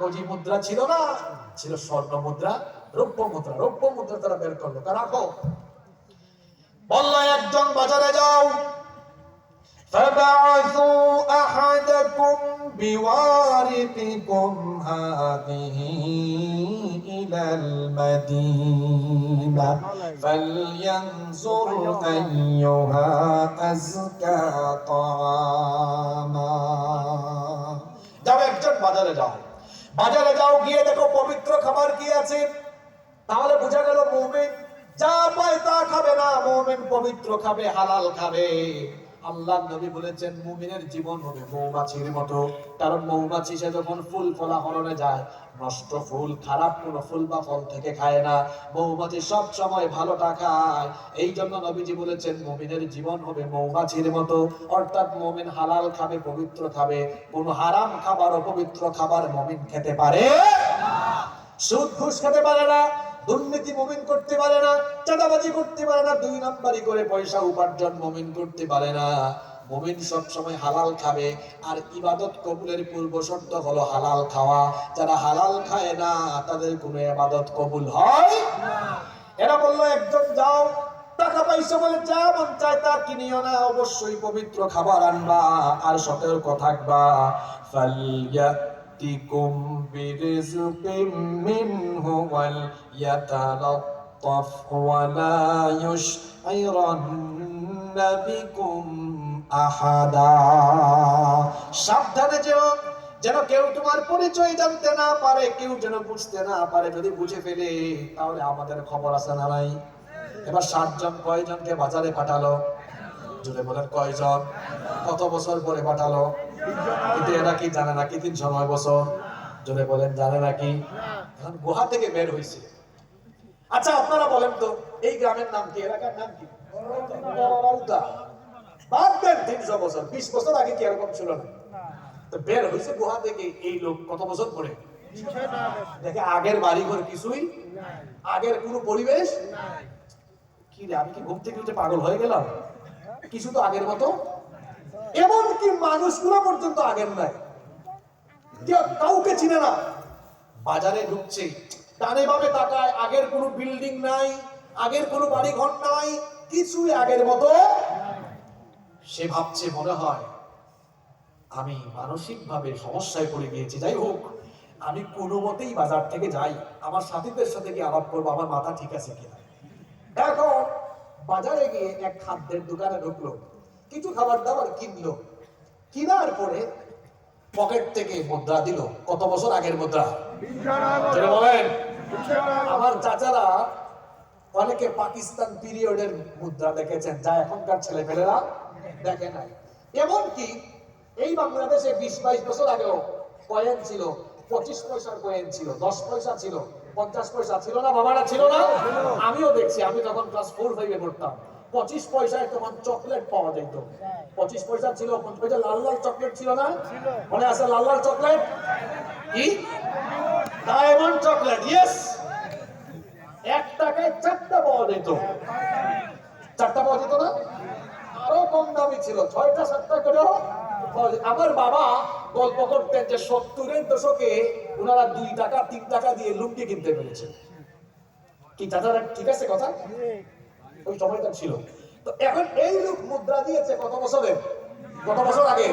কাগজি মুদ্রা ছিল না ছিল স্বর্ণ মুদ্রা রৌপ্য মুদ্রা রৌপ্য মুদ্রা তারা বের করলো তা রাখো বললো একজন বাজারে যাও فبعثوا أحدكم بوارثكم هذه إلى المدينة فلينظر أيها أزكى طعاما যাও একজন বাজারে যাও বাজারে যাও, গিয়ে দেখো পবিত্র খাবার কি আছে। তাহলে বোঝা গেল মুমিন যা পায় তা খাবে না, মোমেন পবিত্র খাবে, হালাল খাবে। আল্লাহ নবী বলেছেন, মুমিনের জীবন হবে মৌমাছির মতো। কারণ মৌমাছি সে যখন ফুল ফলা হরণে যায়, নষ্ট ফুল, খারাপ কোন ফুল বা ফল থেকে খায় না। মৌমাছি সব সময় ভালোটা খায়। এই জন্য নবীজি বলেছেন, মুমিনের জীবন হবে মৌমাছির মতো। অর্থাৎ মুমিন হালাল খাবে, পবিত্র খাবে। কোন হারাম খাবার, অপবিত্র খাবার মুমিন খেতে পারে সুদ ঘুষ খেতে পারে না। দুর্নীতি মুমিন করতে পারে না, চাঁদাবাজি করতে পারে না, দুই নাম্বারি করে পয়সা উপার্জন মুমিন করতে পারে না। মুমিন সব সময় হালাল খাবে, আর ইবাদত কবুলের পূর্ব শর্ত হলো হালাল খাওয়া। যারা হালাল খায় না, তাদের কোনো ইবাদত কবুল হয় এরা বলল, একজন যাও, টাকা পয়সা বলে যা মন চায় তা কিনিও না, অবশ্যই পবিত্র খাবার আনবা, আর সতর্ক থাকবা। বিরিজকিম মিনহু ওয়াল ইয়াতালাত্তাফ ওয়ালা ইউশইরান্না বিকুম আহাদা সাবধানে যেও, যেন কেউ তোমার পরিচয় জানতে না পারে, কেউ যেন বুঝতে না পারে, যদি বুঝে ফেলে, তাহলে আমাদের খবর আছে না নাই? এবার সাতজন কয়জনকে বাজারে পাঠালো? জুড়ে বলেন কয়জন? কত বছর পরে পাঠালো? কিন্তু এরা কি জানে না কি তিনশো নয় বছর জুড়ে বলেন, জানে নাকি? এখন গুহা থেকে বের হয়েছে আচ্ছা আপনারা বলেন তো, এই গ্রামের নাম কি? এলাকার নাম কি? তিনশো বছর, বিশ বছর আগে কি এরকম ছিল না? বের হয়েছে গুহা থেকে এই লোক কত বছর পরে? দেখে আগের বাড়ি ঘর কিছুই আগের কোনো পরিবেশ কি রে, আমি কি ঘুম থেকে পাগল হয়ে গেলাম? কিছু তো আগের মতো এমনকি মানুষগুলো পর্যন্ত আগের নাই। কেউ কাউকে চিনে না, বাজারে ঢুকছে, ডানে বামে তাকায়, আগের কোনো বিল্ডিং নাই, আগের কোনো বাড়ি ঘর নাই, কিছুই আগের মতো সে ভাবছে মনে হয়, আমি মানসিক ভাবে সমস্যায় পড়ে গিয়েছি। যাই হোক, আমি কোনো মতেই বাজার থেকে যাই। আমার সাথীদের সাথে গিয়ে আলাপ করব, আমার মাথা ঠিক আছে কিনা। এখন বাজারে গিয়ে এক খাদ্যের দোকানে ঢুকলো। কিছু খাবার দাবার কিনলো। কিনার পরে পকেট থেকে মুদ্রা দিল। কত বছর আগের মুদ্রা? বলেন। আমার চাচারা অনেকে পাকিস্তান পিরিয়ডের মুদ্রা দেখেছেন যা এখনকার ছেলে পেলেরা দেখে নাই। এমনকি এই বাংলাদেশে বিশ বাইশ বছর আগেও কয়েন ছিল পঁচিশ পয়সার কয়েন ছিল দশ পয়সা ছিল পঞ্চাশ পয়সা ছিল না বাবারা ছিল না? আমিও দেখছি আমি তখন ক্লাস ফোর ফাইভে পড়তাম। পঁচিশ পয়সায় তোমার চকলেট পাওয়া যেত। পঁচিশ পয়সা ছিল পঞ্চাশ পয়সা লাল লাল চকলেট ছিল না? মনে আছে লাল লাল চকলেট কি? ডায়মন্ড চকলেট ইয়েস এক টাকায় চারটা পাওয়া যেত। চারটা পাওয়া যেত না? আরও কম দামি ছিল ছয়টা সাতটা করেও পাওয়া আমার বাবা গল্প করতেন যে সত্তরের দশকে ওনারা দুই টাকা তিন টাকা দিয়ে লুঙ্গি কিনতে পেরেছেন। কি চাচারা ঠিক আছে কথা? ওই সময়টা ছিল। তো এখন এই রূপ মুদ্রা দিয়েছে কত বছরে কত বছর আগে?